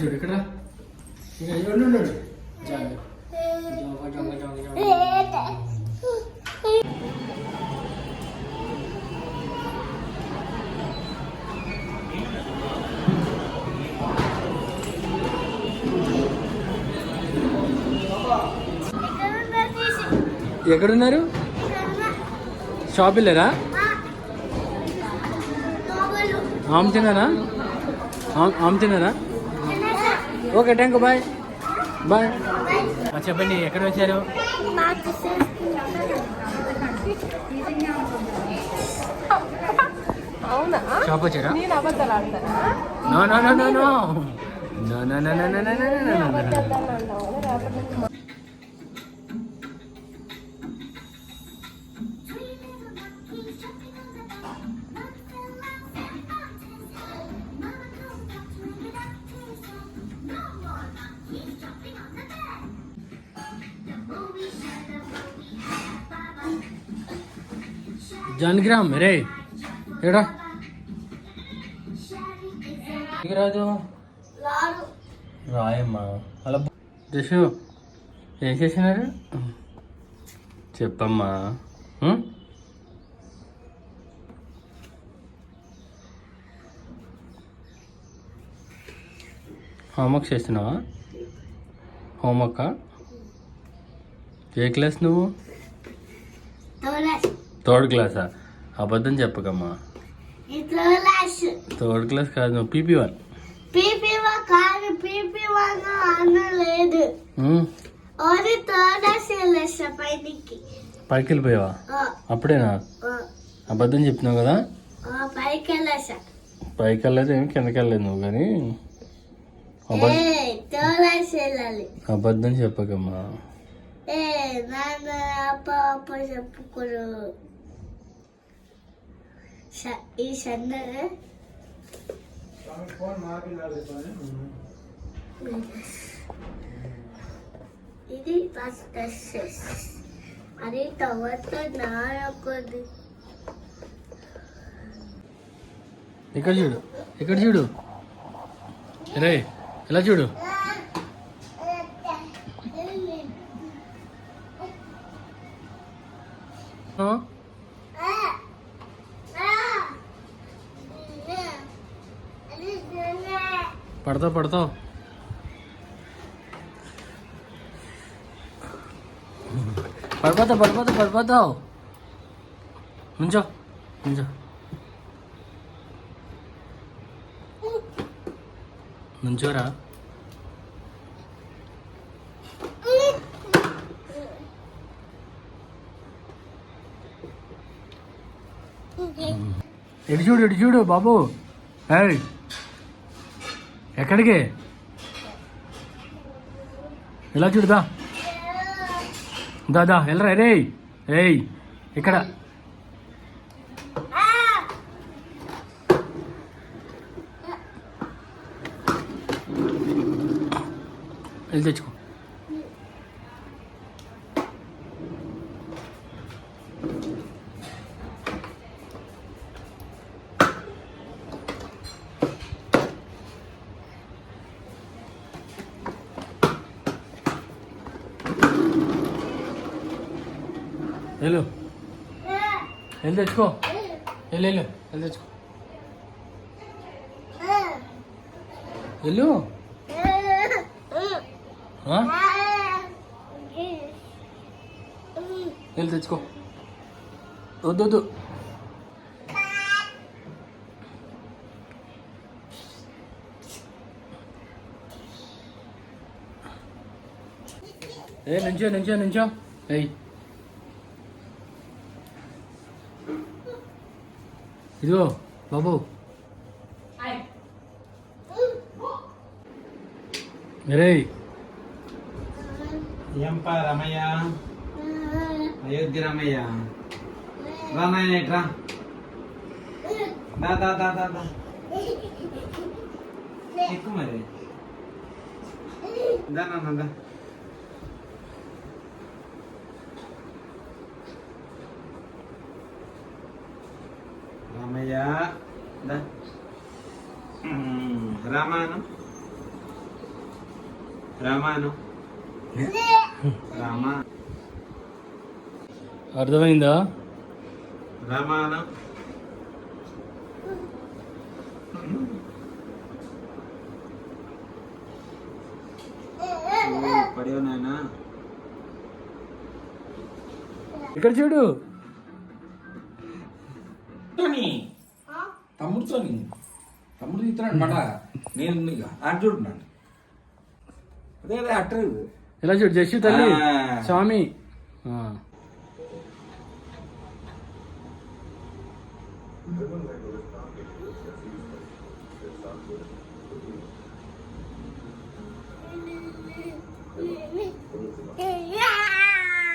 చూడు ఇక్కడ ఉన్నాడు ఎక్కడున్నారు? షాప్ వెళ్ళారా ఆమె తిన్నారా? ఆమె తిన్నారా? ఓకే థ్యాంక్ బాయ్ బాయ్ చెప్పండి ఎక్కడ వచ్చారు షాప్ వచ్చారా no no no no no no no no no no no Janagram రే ఏడా? రాజు రాయమ్మా. హలో. జషు ఏం చేసినారు చెప్పమ్మా. హోంవర్క్ చేస్తున్నావా? హోంవర్క్? ఏ క్లాస్ నువ్వు? థర్డ్ క్లాసా అబద్ధం చెప్పకమ్మా. థర్డ్ క్లాస్ కాదు నువ్వు పీపీ వన్ పైకి వెళ్ళిపోయావా అప్పుడేనా? అబద్ధం చెప్తున్నావు కదా? పైకి వెళ్ళలేదు ఏమి కిందకి వెళ్ళలేదు నువ్వు కానీ. అబద్ధం చెప్పకమ్మా. చెప్పుకో ఈ సన్న ఇది ఫస్ట్ అది తర్వాత నాయకొద్ది ఇక్కడ చూడు ఇక్కడ చూడు. రే ఇలా చూడు. ఆ? పడతావు పడతావు. పడిపోతావు పడిపోతావు పడిపోతావు. నుంచో నుంచో. నుంచోరా. ఇటు చూడు ఇటు చూడు బాబు. హే ఎక్కడికి? ఇలా చూడుదా దాదా వెళ్ళరా రే. ఏయ్ ఇక్కడ. వెళ్ళి తెచ్చుకో. వెళ్ళు. వెళ్ళి తెచ్చుకో. వెళ్ళు వెళ్ళు. వెళ్ళి తెచ్చుకో. వెళ్ళు. వెళ్ళి తెచ్చుకో. వద్దు వద్దు. ఏ నుంచో నుంచో నుంచో. ఏయ్. ఇదిగో బాబు రే ఏంపా రమయ్య అయోధ్య రమయ్య రానాయన ఇట్రా దా దా దా దా దా ఎక్కువ మరి దా నాన్న దా రామాను రామా అర్థమైందా? రామాను పడేవు నాయనా ఇక్కడ చూడు. తమ్ముడితో తమ్ముడు తీస్తున్నాడు మాట నేను ఆడు చూడున్నాను అదే అదే అట్టర్ ఇలా చూడు జస్ట్ తల్లి స్వామి Yeah.